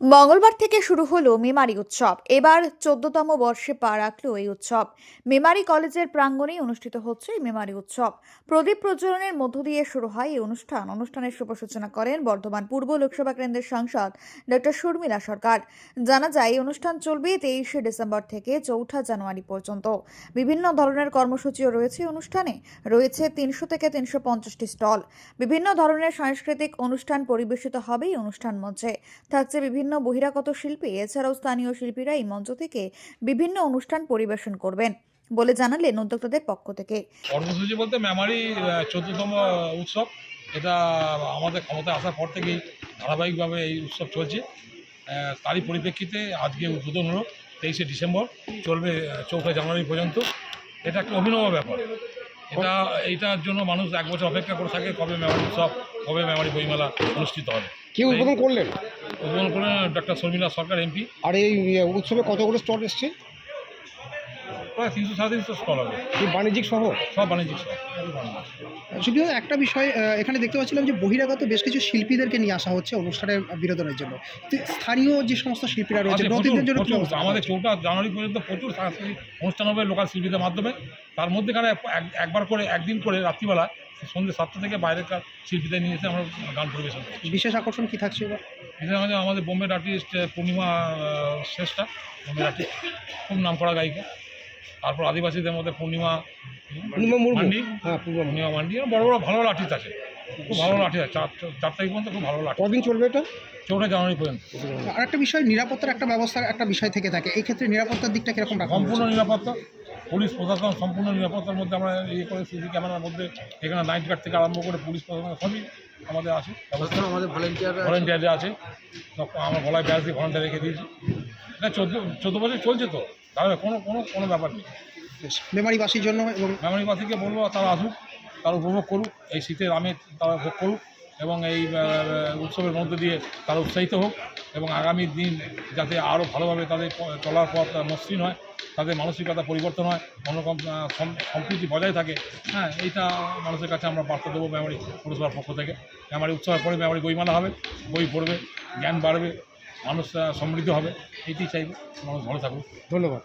মঙ্গলবার থেকে শুরু হলো মেমারি উৎসব। এবার চোদ্দতম বর্ষে পা রাখল এই উৎসব। মেমারি কলেজের প্রাঙ্গণেই অনুষ্ঠিত হচ্ছে এই মেমারি উৎসব। প্রদীপ প্রজ্বলনের মধ্য দিয়ে শুরু হয় এই অনুষ্ঠান। অনুষ্ঠানের শুভ সূচনা করেন বর্ধমান পূর্ব লোকসভা কেন্দ্রের সাংসদ ডক্টর শর্মিলা সরকার। জানা যায়, এই অনুষ্ঠান চলবে তেইশে ডিসেম্বর থেকে চৌঠা জানুয়ারি পর্যন্ত। বিভিন্ন ধরনের কর্মসূচিও রয়েছে অনুষ্ঠানে। রয়েছে তিনশো থেকে তিনশো পঞ্চাশটি স্টল। বিভিন্ন ধরনের সাংস্কৃতিক অনুষ্ঠান পরিবেশিত হবে এই অনুষ্ঠান মঞ্চে। থাকছে বিভিন্ন বহিরাগত শিল্পী, এছাড়াও স্থানীয় শিল্পীরা এই মঞ্চ থেকে বিভিন্ন অনুষ্ঠান পরিবেশন করবেন বলে জানালেন উদ্যোক্তাদের পক্ষ থেকে। কর্মসূচি বলতে মেমারি চোদ্দতম উৎসব। এটা আমাদের ক্ষমতায় আসার পর থেকেই ধারাবাহিকভাবে এই উৎসব চলছে। তারই পরিপ্রেক্ষিতে আজকে উদ্বোধন হলো তেইশে ডিসেম্বর। চলবে চৌঠা জানুয়ারি পর্যন্ত। এটা একটা অভিনব ব্যাপার। এটা, এইটার জন্য মানুষ এক বছর অপেক্ষা করে থাকে কবে মেমারি উৎসব, কবে মেমারি বইমেলা অনুষ্ঠিত হবে। কি উদ্বোধন করলেন? উদ্বোধন করলেন ডক্টর শর্মিলা সরকার এমপি আর এই ইয়ে, উৎসবে কতগুলো স্টল এসছে? প্রায় তিনশো সাড়ে তিনশো স্টল হবে। বাণিজ্যিক সহ সব বাণিজ্যিক সব যদিও একটা বিষয় এখানে দেখতে পাচ্ছিলাম যে বহিরাগত বেশ কিছু শিল্পীদেরকে নিয়ে আসা হচ্ছে অনুষ্ঠানের বিনোদনের জন্য। স্থানীয় যে সমস্ত শিল্পীরা রয়েছে আছে, জন্য আমাদের চৌঠা জানুয়ারি পর্যন্ত প্রচুর সাংস্কৃতিক অনুষ্ঠান হবে লোকাল শিল্পীদের মাধ্যমে। তার মধ্যেখানে এক- একবার করে একদিন করে রাত্রিবেলা সন্ধ্যে সাতটা থেকে বাইরেকার শিল্পীদের নিয়ে এসে আমরা গান পরিবেশন বিশেষ আকর্ষণ কী থাকছে এবার? এখানে আমাদের আমাদের বোম্বের আর্টিস্ট পূর্ণিমা শ্রেষ্ঠা বোম্বের আর্টিস্ট খুব নাম করা গায়িকা। তারপর আদিবাসীদের মধ্যে পূর্ণিমা পূর্ণিমা মান্ডি হ্যাঁ পূর্ণিমা মান্ডি বড় বড় ভালো ভালো আর্টিস্ট আছে। খুব ভালো ভালো আর্টিস্ট আছে। চার চার তারিখ পর্যন্ত খুব ভালো artist। কদিন চলবে এটা? চৌঠা জানুয়ারি পর্যন্ত। আর একটা বিষয় নিরাপত্তার একটা ব্যবস্থার একটা বিষয় থেকে থাকে। এই ক্ষেত্রে নিরাপত্তার দিকটা কীরকম সম্পূর্ণ নিরাপত্তা। পুলিশ প্রশাসন সম্পূর্ণ নিরাপত্তার মধ্যে আমরা ইয়ে করে সিসি ক্যামেরার মধ্যে এখানে নাইট গার্ড থেকে আরম্ভ করে পুলিশ প্রশাসন সবই আমাদের আছে। আমাদের ভলেন্টিয়ার আছে। আমার গলায় ব্যাস দিয়ে ভলেন্টিয়ার রেখে দিয়েছি। এটা চোদ্দ চোদ্দ বছর চলছে তো। তাহলে কোনো কোনো কোনো ব্যাপার নেই। মেমারিবাসীর জন্য এবং মেমারিবাসীকে বলব তারা আসুক তারা উপভোগ করুক এই শীতের আমেজ তারা ভোগ করুক। এবং এই উৎসবের মধ্যে দিয়ে তারা উৎসাহিত হোক এবং আগামী দিন যাতে আরও ভালোভাবে তাদের চলার পথ মসৃণ হয়, তাদের মানসিকতা পরিবর্তন হয় সম- সম্প্রীতি বজায় থাকে হ্যাঁ এইটা মানুষের কাছে আমরা বার্তা দেবো মেমারি পৌরসভার পক্ষ থেকে। মেমারি উৎসবের পরে মেমারি বইমেলা হবে, বই পড়বে, জ্ঞান বাড়বে, মানুষ সমৃদ্ধ হবে, এটি চাইবে, মানুষ ভালো থাকুক। ধন্যবাদ।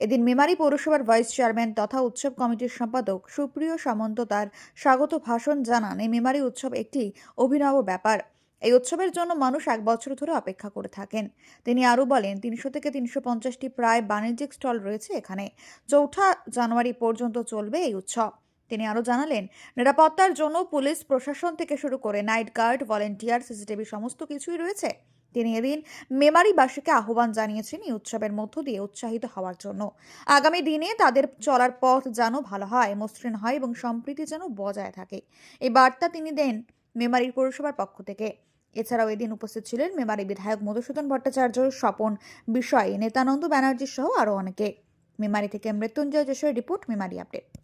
এদিন মেমারি পৌরসভার ভাইস চেয়ারম্যান তথা উৎসব কমিটির সম্পাদক সুপ্রিয় সামন্ত তার স্বাগত ভাষণ জানান এই মেমারি উৎসব একটি অভিনব ব্যাপার। এই উৎসবের জন্য মানুষ এক বছর ধরে অপেক্ষা করে থাকেন। তিনি আরও বলেন, তিনশো থেকে তিনশো পঞ্চাশটি প্রায় বাণিজ্যিক স্টল রয়েছে এখানে। চৌঠা জানুয়ারি পর্যন্ত চলবে এই উৎসব। তিনি আরও জানালেন, নিরাপত্তার জন্য পুলিশ, প্রশাসন থেকে শুরু করে নাইট গার্ড, ভলেন্টিয়ার, সিসিটিভি সমস্ত কিছুই রয়েছে। তিনি এদিন মেমারিবাসীকে আহ্বান জানিয়েছেন এই উৎসবের মধ্য দিয়ে উৎসাহিত হওয়ার জন্য। আগামী দিনে তাদের চলার পথ যেন ভালো হয়, মসৃণ হয় এবং সম্প্রীতি যেন বজায় থাকে। এই বার্তা তিনি দেন মেমারির পৌরসভার পক্ষ থেকে। এছাড়াও এদিন উপস্থিত ছিলেন মেমারি বিধায়ক মধুসূদন ভট্টাচার্য, স্বপন বিষয়, নেতানন্দ ব্যানার্জি সহ আরও অনেকে। মেমারি থেকে মৃত্যুঞ্জয় যশোর রিপোর্ট, মেমারি আপডেট।